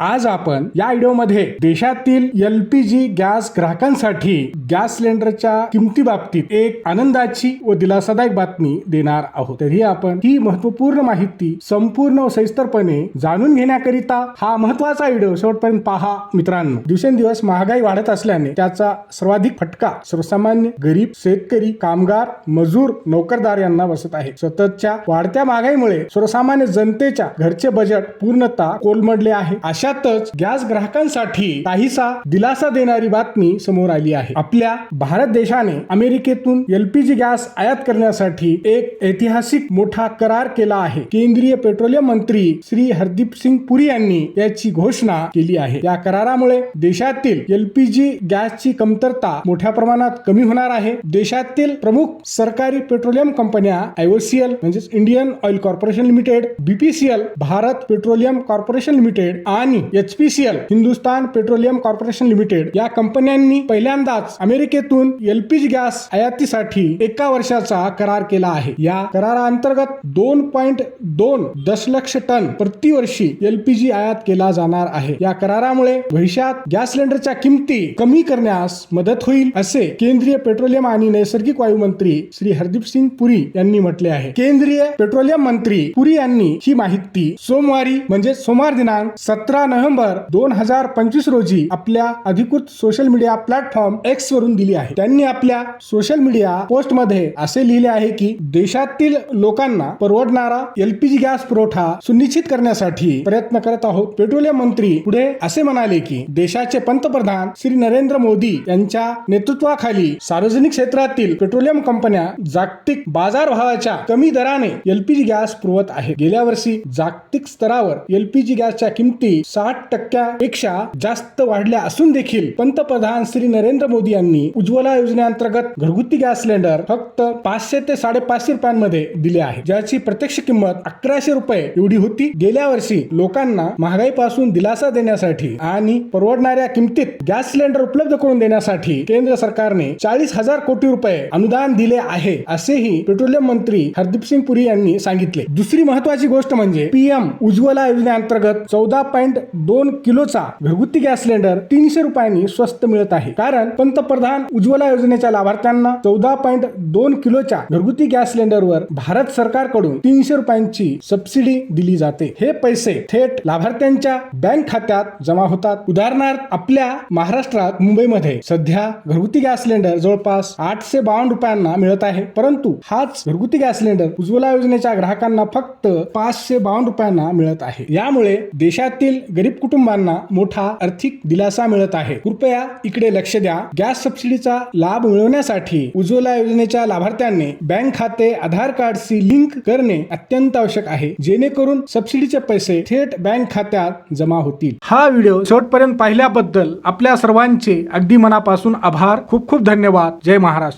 आज आपण या व्हिडिओमध्ये देशातील एल पी जी गॅस ग्राहकांसाठी गॅस सिलेंडरच्या किमती बाबतीत एक आनंदाची व दिलासादायक बातमी देणार आहोत. तरी आपण ही महत्त्वपूर्ण माहिती संपूर्ण व सविस्तरपणे जाणून घेण्याकरिता हा महत्त्वाचा व्हिडिओ शेवटपर्यंत पहा. मित्रांनो दिवसेंदिवस महागाई वाढत असल्याने त्याचा सर्वाधिक फटका सर्वसामान्य गरीब शेतकरी कामगार मजूर नोकरदार यांना बसत आहे. सततच्या वाढत्या महागाईमुळे सर्वसामान्य जनतेच्या घरचे बजेट पूर्णतः कोलमडले आहे. अशा अशातच गॅस ग्राहकांसाठी काहीसा दिलासा देणारी बातमी समोर आली आहे. आपल्या भारत देशाने अमेरिकेतून एलपीजी गॅस आयात करण्यासाठी एक ऐतिहासिक मोठा करार केला आहे. केंद्रीय पेट्रोलियम मंत्री श्री हरदीप सिंग पुरी यांनी याची घोषणा केली आहे. या करारामुळे देशातील एलपीजी गॅसची कमतरता मोठ्या प्रमाणात कमी होणार आहे. देशातील प्रमुख सरकारी पेट्रोलियम कंपन्या आयओसीएल म्हणजेच Indian oil corporation limited BPCL Bharat petroleum corporation limited आणि HPCL Hindustan petroleum corporation limited या कंपन्यांनी पहिल्यांदाच अमेरिकेतून एलपीजी गॅस आयातीसाठी एका वर्षाचा करार केला आहे. या कराराअंतर्गत दोन पॉइंट दोन दशलक्ष टन प्रतिवर्षी एलपीजी आयात केला जाणार आहे. या करारामुळे भविष्यात गॅस सिलेंडरच्या किमती कमी करण्यास मदत होईल असे केंद्रीय पेट्रोलियम आणि नैसर्गिक वायू मंत्री श्री हरदीप सिंग पुरी यांनी म्हटले आहे. केंद्रीय पेट्रोलियम मंत्री पुरी यांनी ही माहिती सोमवारी म्हणजे सोमवार दिनांक सतरा नोव्हेंबर दोन हजार पंचवीस रोजी आपल्या अधिकृत सोशल मीडिया प्लॅटफॉर्म एक्स वरून दिली आहे. त्यांनी आपल्या सोशल मीडिया पोस्टमध्ये असे लिहिले आहे की देशातील लोकांना परवडणारा एलपीजी गॅस पुरवठा सुनिश्चित करण्यासाठी प्रयत्न करत आहोत. पेट्रोलियम मंत्री पुढे असे म्हणाले की देशाचे पंतप्रधान श्री नरेंद्र मोदी यांच्या नेतृत्वाखाली सार्वजनिक क्षेत्रातील पेट्रोलियम कंपन्या जागतिक बाजारभावाच्या कमी दराने एलपीजी गॅस पुरवत आहे गेल्या वर्षी जागतिक स्तरावर एलपीजी गॅसच्या किमती साठ टक्क्यापेक्षा जास्त वाढल्या असून देखील पंतप्रधान श्री नरेंद्र मोदी यांनी उज्ज्वला योजनेअंतर्गत घरगुती गॅस सिलेंडर फक्त पाचशे ते साडेपाचशे रुपयांमध्ये दिले आहे ज्याची प्रत्यक्ष किंमत अकराशे रुपये एवढी होती. गेल्या वर्षी लोकांना महागाईपासून दिलासा देण्यासाठी आणि परवडणाऱ्या किमतीत गॅस सिलेंडर उपलब्ध करून देण्यासाठी केंद्र सरकारने चाळीस हजार कोटी रुपये अनुदान दिले आहे असेही पेट्रोलियम मंत्री हरदीप सिंग पुरी यांनी सांगितले. दुसरी महत्वाची गोष्ट म्हणजे पीएम उज्ज्वला योजनेअंतर्गत चौदा पॉईंट दोन किलोचा घरगुती गॅस सिलेंडर तीनशे रुपयांनी स्वस्त मिळत आहे. कारण पंतप्रधान उज्ज्वला योजनेच्या लाभार्थ्यांना चौदा पॉईंट दोन किलोच्या घरगुती गॅस सिलेंडरवर भारत सरकारकडून तीनशे रुपयांची सबसिडी दिली जाते. हे पैसे थेट लाभार्थ्यांच्या बँक खात्यात जमा होतात. उदाहरणार्थ आपल्या महाराष्ट्रात मुंबईमध्ये सध्या घरगुती गॅस सिलेंडर जवळपास आठशे बावन्न रुपयांना मिळत आहे. परंतु हाच घरगुती गॅस सिलेंडर उज्ज्वला योजनेच्या ग्राहकांना फक्त पाचशे बावन्न रुपयांना मिळत आहे. यामुळे देशातील गरीब कुटुंबांना मोठा आर्थिक दिलासा मिळत आहे. कृपया इकडे लक्ष द्या. गॅस सबसिडीचा लाभ मिळवण्यासाठी उज्ज्वला योजनेच्या लाभार्थ्यांनी बँक खाते आधार कार्डशी लिंक करणे अत्यंत आवश्यक आहे. जेणेकरून सबसिडीचे पैसे थेट बँक खात्यात जमा होतील. हा व्हिडिओ शेवटपर्यंत पाहिल्याबद्दल आपल्या सर्वांचे अगदी मनापासून आभार. खूप खूप धन्यवाद. जय महाराष्ट्र.